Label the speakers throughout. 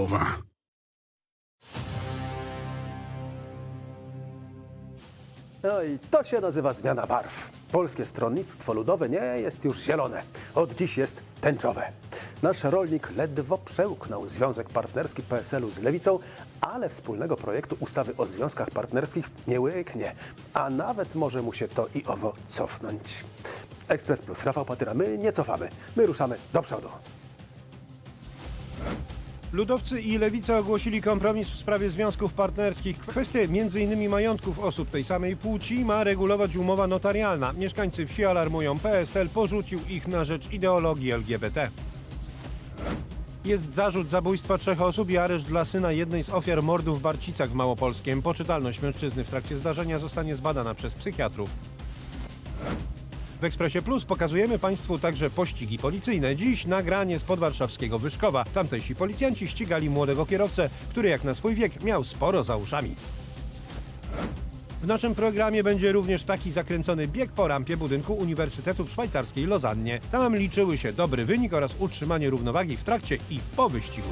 Speaker 1: Mowa.
Speaker 2: No i to się nazywa zmiana barw. Polskie Stronnictwo Ludowe nie jest już zielone. Od dziś jest tęczowe. Nasz rolnik ledwo przełknął związek partnerski PSL-u z Lewicą, ale wspólnego projektu ustawy o związkach partnerskich nie łyknie. A nawet może mu się to i owo cofnąć. Ekspres Plus, Rafał Patyra, my nie cofamy. My ruszamy do przodu.
Speaker 3: Ludowcy i Lewica ogłosili kompromis w sprawie związków partnerskich. Kwestie m.in. majątków osób tej samej płci ma regulować umowa notarialna. Mieszkańcy wsi alarmują, PSL porzucił ich na rzecz ideologii LGBT. Jest zarzut zabójstwa trzech osób i areszt dla syna jednej z ofiar mordu w Barcicach w Małopolskiem. Poczytalność mężczyzny w trakcie zdarzenia zostanie zbadana przez psychiatrów. W Ekspresie Plus pokazujemy Państwu także pościgi policyjne. Dziś nagranie z podwarszawskiego Wyszkowa. Tamtejsi policjanci ścigali młodego kierowcę, który jak na swój wiek miał sporo za uszami. W naszym programie będzie również taki zakręcony bieg po rampie budynku Uniwersytetu w szwajcarskiej Lozannie. Tam liczyły się dobry wynik oraz utrzymanie równowagi w trakcie i po wyścigu.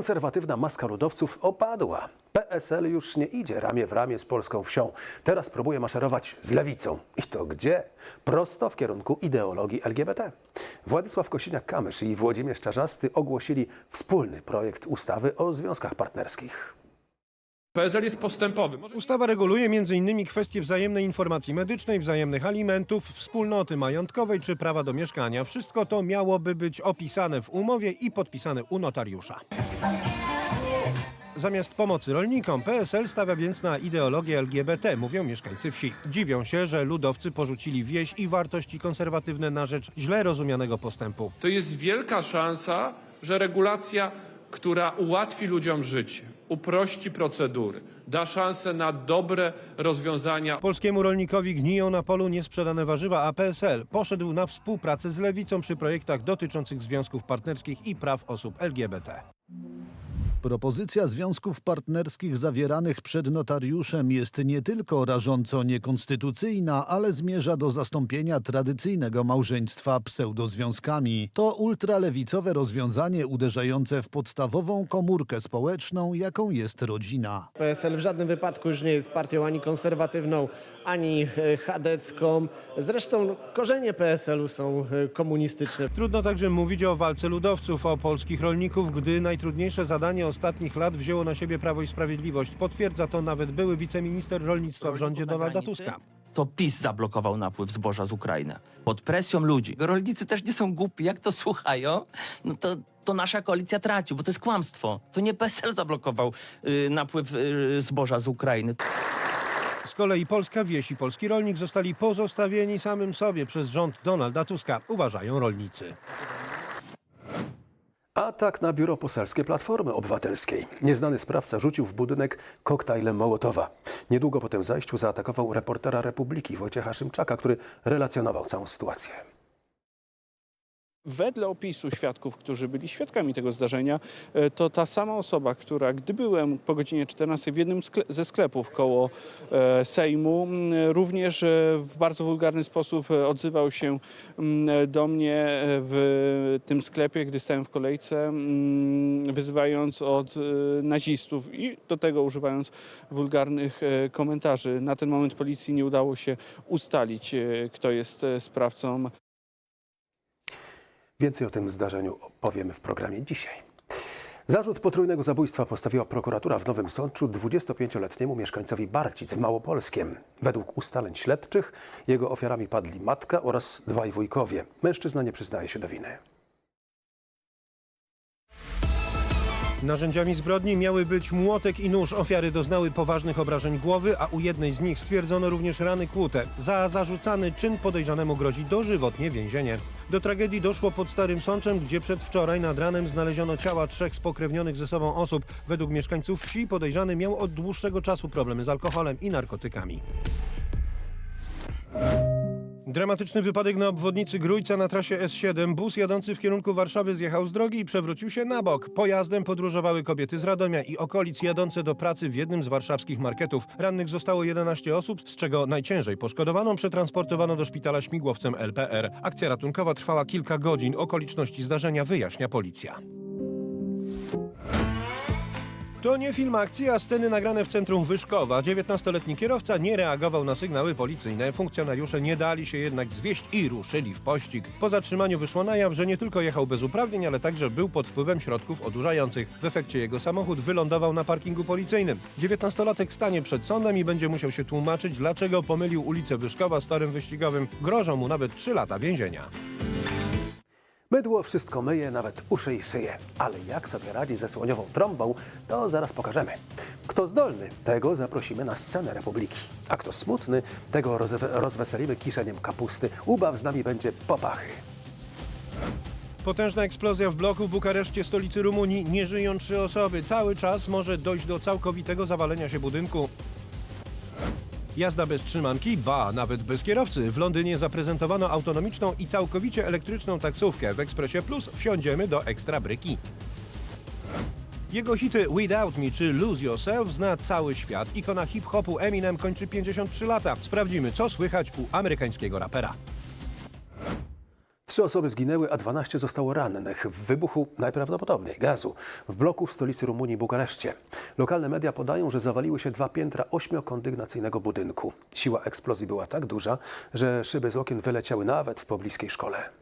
Speaker 2: Konserwatywna maska ludowców opadła. PSL już nie idzie ramię w ramię z polską wsią. Teraz próbuje maszerować z lewicą. I to gdzie? Prosto w kierunku ideologii LGBT. Władysław Kosiniak-Kamysz i Włodzimierz Czarzasty ogłosili wspólny projekt ustawy o związkach partnerskich.
Speaker 4: PSL jest postępowy. Może
Speaker 3: Ustawa reguluje m.in. kwestie wzajemnej informacji medycznej, wzajemnych alimentów, wspólnoty majątkowej czy prawa do mieszkania. Wszystko to miałoby być opisane w umowie i podpisane u notariusza. Zamiast pomocy rolnikom, PSL stawia więc na ideologię LGBT, mówią mieszkańcy wsi. Dziwią się, że ludowcy porzucili wieś i wartości konserwatywne na rzecz źle rozumianego postępu.
Speaker 4: to jest wielka szansa, że regulacja, która ułatwi ludziom życie, uprości procedury, da szansę na dobre rozwiązania
Speaker 3: Polskiemu rolnikowi gniją na polu niesprzedane warzywa, a PSL poszedł na współpracę z lewicą przy projektach dotyczących związków partnerskich i praw osób LGBT.
Speaker 5: Propozycja związków partnerskich zawieranych przed notariuszem jest nie tylko rażąco niekonstytucyjna, ale zmierza do zastąpienia tradycyjnego małżeństwa pseudozwiązkami. To ultralewicowe rozwiązanie uderzające w podstawową komórkę społeczną, jaką jest rodzina.
Speaker 6: PSL w żadnym wypadku już nie jest partią ani konserwatywną, ani e, chadecką. Zresztą korzenie PSL-u są e, komunistyczne.
Speaker 3: Trudno także mówić o walce ludowców, o polskich rolników, gdy najtrudniejsze zadanie ostatnich lat wzięło na siebie Prawo i Sprawiedliwość. Potwierdza to nawet były wiceminister rolnictwa w rządzie
Speaker 7: na
Speaker 3: Donalda Tuska.
Speaker 7: To PiS zablokował napływ zboża z Ukrainy. Pod presją ludzi. Rolnicy też nie są głupi. Jak to słuchają, no to, to nasza koalicja traci, bo to jest kłamstwo. To nie PSL zablokował y, napływ y, zboża z Ukrainy.
Speaker 3: Z kolei polska wieś i polski rolnik zostali pozostawieni samym sobie przez rząd Donalda Tuska, uważają rolnicy.
Speaker 2: Atak na biuro poselskie Platformy Obywatelskiej. Nieznany sprawca rzucił w budynek koktajlem Mołotowa. Niedługo po tym zajściu zaatakował reportera Republiki Wojciecha Szymczaka, który relacjonował całą sytuację.
Speaker 8: Wedle opisu świadków, którzy byli świadkami tego zdarzenia, e, to ta sama osoba, która gdy byłem po godzinie 14 w jednym skle- ze sklepów koło e, Sejmu, również e, w bardzo wulgarny sposób e, odzywał się do mnie w tym sklepie, gdy stałem w kolejce, wyzywając od nazistów i do tego używając wulgarnych komentarzy. Na ten moment policji nie udało się ustalić, kto jest sprawcą
Speaker 2: Więcej o tym zdarzeniu powiemy w programie dzisiaj. Zarzut potrójnego zabójstwa postawiła prokuratura w Nowym Sączu 25-letniemu mieszkańcowi Barcic w Małopolskiem. Według ustaleń śledczych jego ofiarami padli matka oraz dwaj wujkowie. Mężczyzna nie przyznaje się do winy.
Speaker 3: Narzędziami zbrodni miały być młotek i nóż. Ofiary doznały poważnych obrażeń głowy, a u jednej z nich stwierdzono również rany kłute. Za zarzucany czyn podejrzanemu grozi dożywotnie więzienie. Do tragedii doszło pod Starym Sączem, gdzie przedwczoraj nad ranem znaleziono ciała trzech spokrewnionych ze sobą osób. Według mieszkańców wsi podejrzany miał od dłuższego czasu problemy z alkoholem i narkotykami. Dramatyczny wypadek na obwodnicy Grójca na trasie S7. Bus jadący w kierunku Warszawy zjechał z drogi i przewrócił się na bok. Pojazdem podróżowały kobiety z Radomia i okolic jadące do pracy w jednym z warszawskich marketów. Rannych zostało 11 osób, z czego najciężej poszkodowaną przetransportowano do szpitala śmigłowcem LPR. Akcja ratunkowa trwała kilka godzin. Okoliczności zdarzenia wyjaśnia policja. To nie film akcji, a sceny nagrane w centrum Wyszkowa. 19-letni kierowca nie reagował na sygnały policyjne. Funkcjonariusze nie dali się jednak zwieść i ruszyli w pościg. Po zatrzymaniu wyszło na jaw, że nie tylko jechał bez uprawnień, ale także był pod wpływem środków odurzających. W efekcie jego samochód wylądował na parkingu policyjnym. 19-latek stanie przed sądem i będzie musiał się tłumaczyć, dlaczego pomylił ulicę Wyszkowa z torem wyścigowym. Grożą mu nawet 3 lata więzienia.
Speaker 2: Mydło wszystko myje, nawet uszy i szyję. Ale jak sobie radzi ze słoniową trąbą, to zaraz pokażemy. Kto zdolny, tego zaprosimy na scenę Republiki. A kto smutny, tego rozwe- rozweselimy kiszeniem kapusty. Ubaw z nami będzie popachy.
Speaker 3: Potężna eksplozja w bloku w Bukareszcie, stolicy Rumunii. Nie żyją trzy osoby. Cały czas może dojść do całkowitego zawalenia się budynku. Jazda bez trzymanki, ba, nawet bez kierowcy. W Londynie zaprezentowano autonomiczną i całkowicie elektryczną taksówkę. W Ekspresie Plus wsiądziemy do ekstra bryki. Jego hity Without Me czy Lose Yourself zna cały świat. Ikona hip-hopu Eminem kończy 53 lata. Sprawdzimy, co słychać u amerykańskiego rapera.
Speaker 2: Trzy osoby zginęły, a 12 zostało rannych w wybuchu najprawdopodobniej gazu w bloku w stolicy Rumunii Bukareszcie. Lokalne media podają, że zawaliły się dwa piętra ośmiokondygnacyjnego budynku. Siła eksplozji była tak duża, że szyby z okien wyleciały nawet w pobliskiej szkole.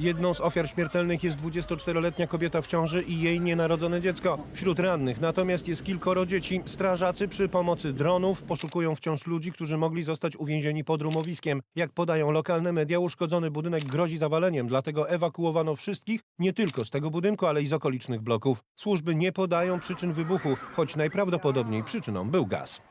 Speaker 3: Jedną z ofiar śmiertelnych jest 24-letnia kobieta w ciąży i jej nienarodzone dziecko. Wśród rannych natomiast jest kilkoro dzieci. Strażacy przy pomocy dronów poszukują wciąż ludzi, którzy mogli zostać uwięzieni pod rumowiskiem. Jak podają lokalne media, uszkodzony budynek grozi zawaleniem, dlatego ewakuowano wszystkich nie tylko z tego budynku, ale i z okolicznych bloków. Służby nie podają przyczyn wybuchu, choć najprawdopodobniej przyczyną był gaz.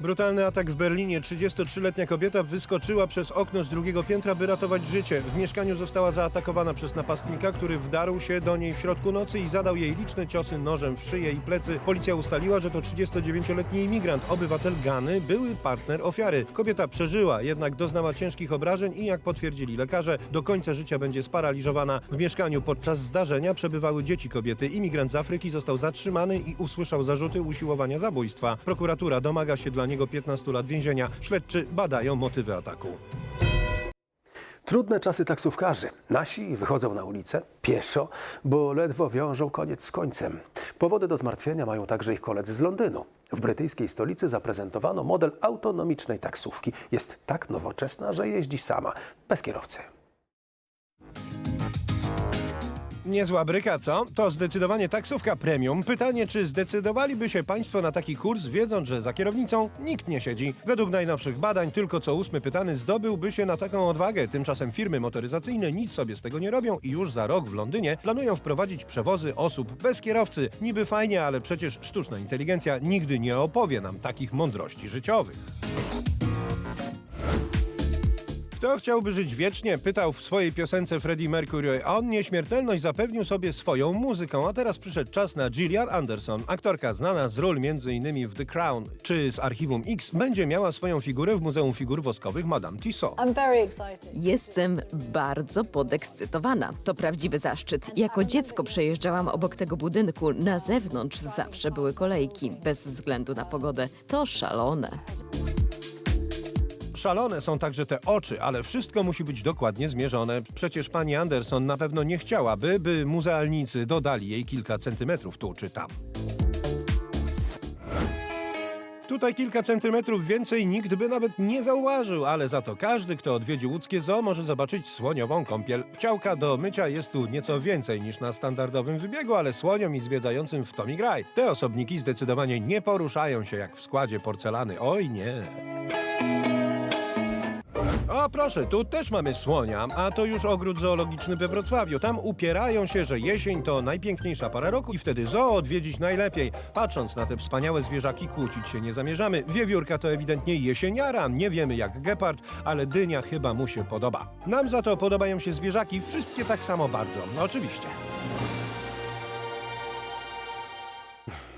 Speaker 3: Brutalny atak w Berlinie. 33-letnia kobieta wyskoczyła przez okno z drugiego piętra, by ratować życie. W mieszkaniu została zaatakowana przez napastnika, który wdarł się do niej w środku nocy i zadał jej liczne ciosy nożem w szyję i plecy. Policja ustaliła, że to 39-letni imigrant, obywatel Gany, były partner ofiary. Kobieta przeżyła, jednak doznała ciężkich obrażeń i jak potwierdzili lekarze, do końca życia będzie sparaliżowana. W mieszkaniu podczas zdarzenia przebywały dzieci kobiety. Imigrant z Afryki został zatrzymany i usłyszał zarzuty usiłowania zabójstwa. Prokuratura domaga się dla niego 15 lat więzienia. Śledczy badają motywy ataku.
Speaker 2: Trudne czasy taksówkarzy. Nasi wychodzą na ulicę pieszo, bo ledwo wiążą koniec z końcem. Powody do zmartwienia mają także ich koledzy z Londynu. W brytyjskiej stolicy zaprezentowano model autonomicznej taksówki. Jest tak nowoczesna, że jeździ sama, bez kierowcy.
Speaker 3: Niezła bryka, co? To zdecydowanie taksówka premium. Pytanie, czy zdecydowaliby się Państwo na taki kurs, wiedząc, że za kierownicą nikt nie siedzi? Według najnowszych badań tylko co ósmy pytany zdobyłby się na taką odwagę. Tymczasem firmy motoryzacyjne nic sobie z tego nie robią i już za rok w Londynie planują wprowadzić przewozy osób bez kierowcy. Niby fajnie, ale przecież sztuczna inteligencja nigdy nie opowie nam takich mądrości życiowych. Kto chciałby żyć wiecznie? Pytał w swojej piosence Freddie Mercury. A on nieśmiertelność zapewnił sobie swoją muzyką, a teraz przyszedł czas na Gillian Anderson, aktorka znana z ról m.in. w The Crown czy z Archiwum X, będzie miała swoją figurę w Muzeum Figur Woskowych Madame Tissot.
Speaker 1: I'm very excited.
Speaker 9: Jestem bardzo podekscytowana. To prawdziwy zaszczyt. Jako dziecko przejeżdżałam obok tego budynku. Na zewnątrz zawsze były kolejki, bez względu na pogodę. To szalone.
Speaker 3: Szalone są także te oczy, ale wszystko musi być dokładnie zmierzone. Przecież pani Anderson na pewno nie chciałaby, by muzealnicy dodali jej kilka centymetrów tu czy tam. Tutaj kilka centymetrów więcej nikt by nawet nie zauważył, ale za to każdy, kto odwiedzi łódzkie zoo, może zobaczyć słoniową kąpiel. Ciałka do mycia jest tu nieco więcej niż na standardowym wybiegu, ale słoniom i zwiedzającym w Tommy Graj. Te osobniki zdecydowanie nie poruszają się jak w składzie porcelany. Oj nie. O proszę, tu też mamy słonia, a to już ogród zoologiczny we Wrocławiu. Tam upierają się, że jesień to najpiękniejsza pora roku i wtedy zoo odwiedzić najlepiej. Patrząc na te wspaniałe zwierzaki, kłócić się nie zamierzamy. Wiewiórka to ewidentnie jesieniara, nie wiemy jak gepard, ale dynia chyba mu się podoba. Nam za to podobają się zwierzaki, wszystkie tak samo bardzo. Oczywiście.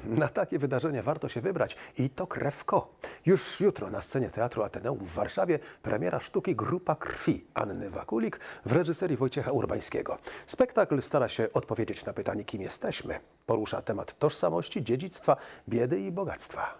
Speaker 2: Na takie wydarzenie warto się wybrać i to krewko. Już jutro na scenie Teatru Ateneum w Warszawie premiera sztuki Grupa Krwi Anny Wakulik w reżyserii Wojciecha Urbańskiego. Spektakl stara się odpowiedzieć na pytanie, kim jesteśmy. Porusza temat tożsamości, dziedzictwa, biedy i bogactwa.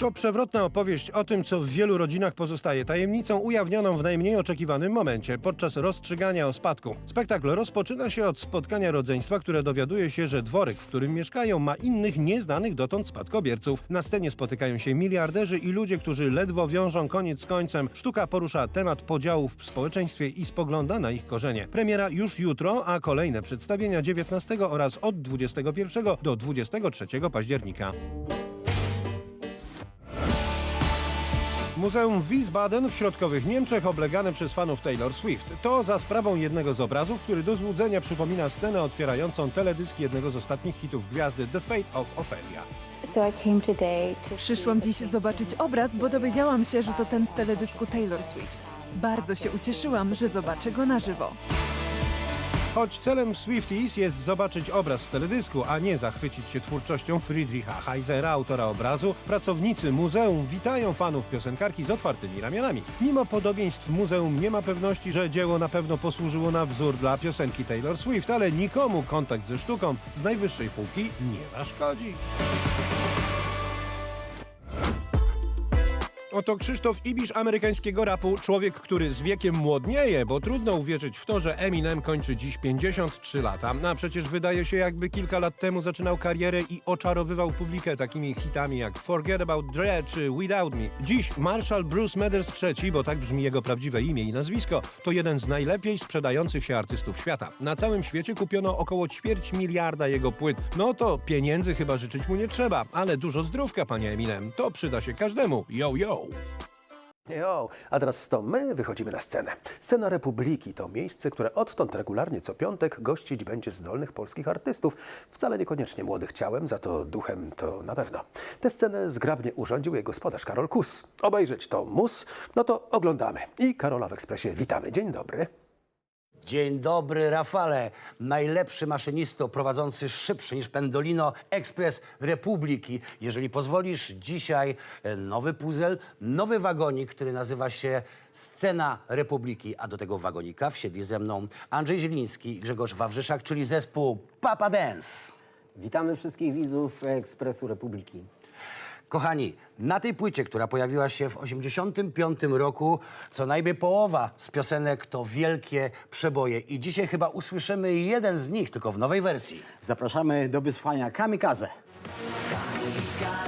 Speaker 3: To przewrotna opowieść o tym, co w wielu rodzinach pozostaje tajemnicą ujawnioną w najmniej oczekiwanym momencie, podczas rozstrzygania o spadku. Spektakl rozpoczyna się od spotkania rodzeństwa, które dowiaduje się, że dworek, w którym mieszkają, ma innych nieznanych dotąd spadkobierców. Na scenie spotykają się miliarderzy i ludzie, którzy ledwo wiążą koniec z końcem. Sztuka porusza temat podziałów w społeczeństwie i spogląda na ich korzenie. Premiera już jutro, a kolejne przedstawienia 19 oraz od 21 do 23 października. Muzeum Wiesbaden w środkowych Niemczech oblegane przez fanów Taylor Swift. To za sprawą jednego z obrazów, który do złudzenia przypomina scenę otwierającą teledysk jednego z ostatnich hitów gwiazdy The Fate of Ophelia.
Speaker 10: Przyszłam dziś zobaczyć obraz, bo dowiedziałam się, że to ten z teledysku Taylor Swift. Bardzo się ucieszyłam, że zobaczę go na żywo.
Speaker 3: Choć celem Swifties jest zobaczyć obraz z teledysku, a nie zachwycić się twórczością Friedricha Heisera, autora obrazu, pracownicy muzeum witają fanów piosenkarki z otwartymi ramionami. Mimo podobieństw muzeum nie ma pewności, że dzieło na pewno posłużyło na wzór dla piosenki Taylor Swift, ale nikomu kontakt ze sztuką z najwyższej półki nie zaszkodzi. Oto Krzysztof Ibisz amerykańskiego rapu, człowiek, który z wiekiem młodnieje, bo trudno uwierzyć w to, że Eminem kończy dziś 53 lata. A przecież wydaje się, jakby kilka lat temu zaczynał karierę i oczarowywał publikę takimi hitami jak Forget About Dre czy Without Me. Dziś Marshall Bruce Mathers III, bo tak brzmi jego prawdziwe imię i nazwisko, to jeden z najlepiej sprzedających się artystów świata. Na całym świecie kupiono około ćwierć miliarda jego płyt. No to pieniędzy chyba życzyć mu nie trzeba, ale dużo zdrówka, panie Eminem. To przyda się każdemu. Yo, yo!
Speaker 2: Jo, a teraz to my wychodzimy na scenę. Scena Republiki to miejsce, które odtąd regularnie co piątek gościć będzie zdolnych polskich artystów. Wcale niekoniecznie młodych ciałem, za to duchem to na pewno. Tę scenę zgrabnie urządził jej gospodarz Karol Kus. Obejrzeć to mus, no to oglądamy. I Karola w Ekspresie witamy. Dzień dobry.
Speaker 11: Dzień dobry, Rafale. Najlepszy maszynisto prowadzący szybszy niż Pendolino Ekspres Republiki. Jeżeli pozwolisz, dzisiaj e, nowy puzzle, nowy wagonik, który nazywa się Scena Republiki. A do tego wagonika wsiedli ze mną Andrzej Zieliński i Grzegorz Wawrzyszak, czyli zespół Papa Dance.
Speaker 12: Witamy wszystkich widzów Ekspresu Republiki.
Speaker 11: Kochani, na tej płycie, która pojawiła się w 1985 roku, co najmniej połowa z piosenek to wielkie przeboje. I dzisiaj chyba usłyszymy jeden z nich, tylko w nowej wersji.
Speaker 12: Zapraszamy do wysłania Kamikaze.
Speaker 2: Mm,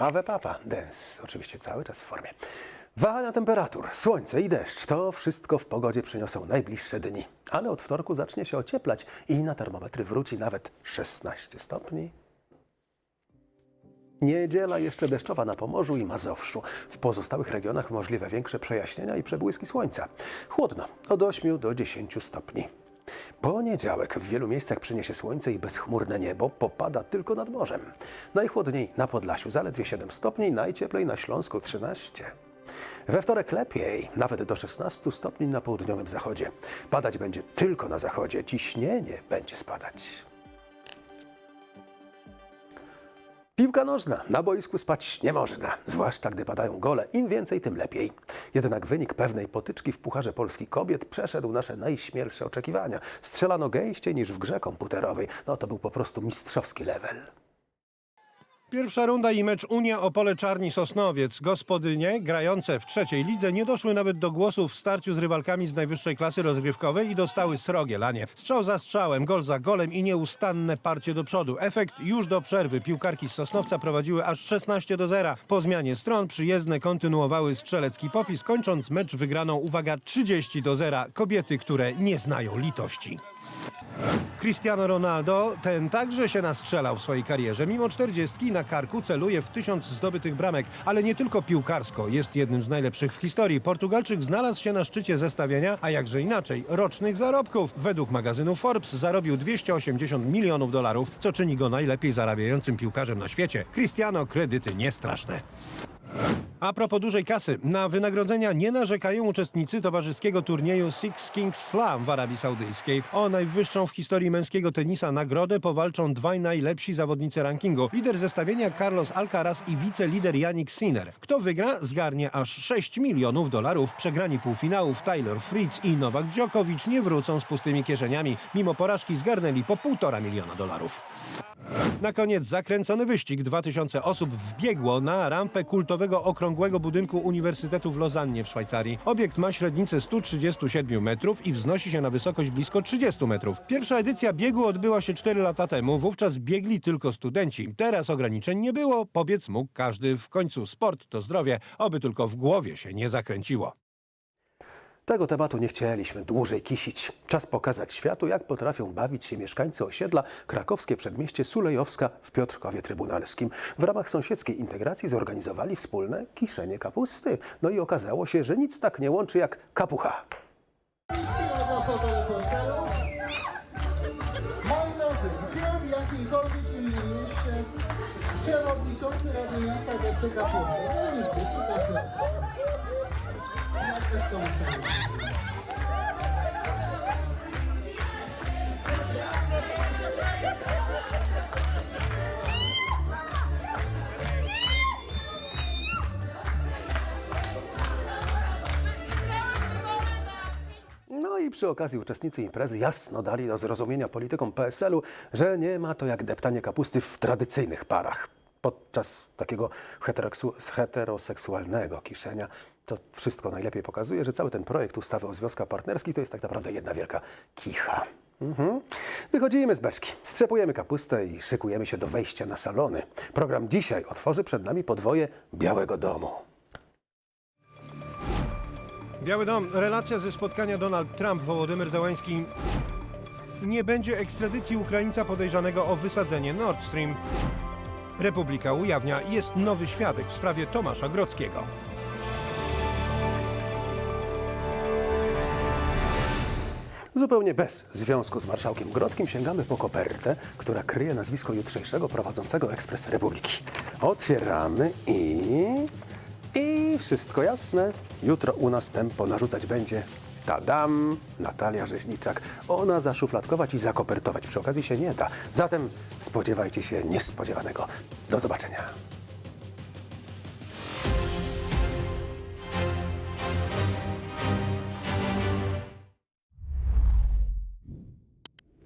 Speaker 2: Ave Papa, dance, oczywiście cały czas w formie. Wahania temperatur, słońce i deszcz, to wszystko w pogodzie przyniosą najbliższe dni. Ale od wtorku zacznie się ocieplać i na termometry wróci nawet 16 stopni. Niedziela jeszcze deszczowa na Pomorzu i Mazowszu. W pozostałych regionach możliwe większe przejaśnienia i przebłyski słońca. Chłodno, od 8 do 10 stopni. Poniedziałek w wielu miejscach przyniesie słońce i bezchmurne niebo, popada tylko nad morzem. Najchłodniej na Podlasiu zaledwie 7 stopni, najcieplej na Śląsku 13. We wtorek lepiej, nawet do 16 stopni na południowym zachodzie. Padać będzie tylko na zachodzie, ciśnienie będzie spadać. Piłka nożna. Na boisku spać nie można, zwłaszcza gdy padają gole. Im więcej, tym lepiej. Jednak wynik pewnej potyczki w Pucharze Polski Kobiet przeszedł nasze najśmielsze oczekiwania. Strzelano gęściej niż w grze komputerowej. No to był po prostu mistrzowski level.
Speaker 3: Pierwsza runda i mecz Unia Opole Czarni Sosnowiec. Gospodynie grające w trzeciej lidze nie doszły nawet do głosu w starciu z rywalkami z najwyższej klasy rozgrywkowej i dostały srogie lanie. Strzał za strzałem, gol za golem i nieustanne parcie do przodu. Efekt już do przerwy. Piłkarki z Sosnowca prowadziły aż 16 do 0. Po zmianie stron przyjezdne kontynuowały strzelecki popis, kończąc mecz wygraną, uwaga, 30 do 0. Kobiety, które nie znają litości. Cristiano Ronaldo, ten także się nastrzelał w swojej karierze. Mimo 40 na karku celuje w tysiąc zdobytych bramek, ale nie tylko piłkarsko. Jest jednym z najlepszych w historii. Portugalczyk znalazł się na szczycie zestawienia, a jakże inaczej, rocznych zarobków. Według magazynu Forbes zarobił 280 milionów dolarów, co czyni go najlepiej zarabiającym piłkarzem na świecie. Cristiano kredyty niestraszne. A propos dużej kasy, na wynagrodzenia nie narzekają uczestnicy towarzyskiego turnieju Six Kings Slam w Arabii Saudyjskiej. O najwyższą w historii męskiego tenisa nagrodę powalczą dwaj najlepsi zawodnicy rankingu. Lider zestawienia Carlos Alcaraz i wicelider Yannick Sinner. Kto wygra, zgarnie aż 6 milionów dolarów. Przegrani półfinałów Tyler Fritz i Nowak Djokovic nie wrócą z pustymi kieszeniami. Mimo porażki zgarnęli po półtora miliona dolarów. Na koniec zakręcony wyścig. 2000 osób wbiegło na rampę kultowego okrągłego budynku Uniwersytetu w Lozannie w Szwajcarii. Obiekt ma średnicę 137 metrów i wznosi się na wysokość blisko 30 metrów. Pierwsza edycja biegu odbyła się 4 lata temu. Wówczas biegli tylko studenci. Teraz ograniczeń nie było. Pobiec mógł każdy. W końcu sport to zdrowie. Oby tylko w głowie się nie zakręciło.
Speaker 2: Tego tematu nie chcieliśmy dłużej kisić. Czas pokazać światu, jak potrafią bawić się mieszkańcy osiedla krakowskie przedmieście Sulejowska w Piotrkowie Trybunalskim. W ramach sąsiedzkiej integracji zorganizowali wspólne kiszenie kapusty. No i okazało się, że nic tak nie łączy jak kapucha.
Speaker 13: Przewodniczący Rady Miasta Wielkie Kapusty? No
Speaker 2: No i przy okazji uczestnicy imprezy jasno dali do zrozumienia politykom PSL-u, że nie ma to jak deptanie kapusty w tradycyjnych parach. Podczas takiego heteroseksualnego kiszenia to wszystko najlepiej pokazuje, że cały ten projekt ustawy o związkach partnerskich to jest tak naprawdę jedna wielka kicha. Mhm. Wychodzimy z beczki, strzepujemy kapustę i szykujemy się do wejścia na salony. Program dzisiaj otworzy przed nami podwoje Białego Domu.
Speaker 3: Biały Dom, relacja ze spotkania Donald Trump, Wołodymyr Załański. Nie będzie ekstradycji Ukraińca podejrzanego o wysadzenie Nord Stream. Republika ujawnia, jest nowy świadek w sprawie Tomasza Grodzkiego.
Speaker 2: Zupełnie bez związku z marszałkiem Grodzkim sięgamy po kopertę, która kryje nazwisko jutrzejszego prowadzącego Ekspres Republiki. Otwieramy i... i wszystko jasne. Jutro u nas tempo narzucać będzie Tadam, Natalia Rzeźniczak. Ona zaszufladkować i zakopertować przy okazji się nie da. Zatem spodziewajcie się niespodziewanego. Do zobaczenia.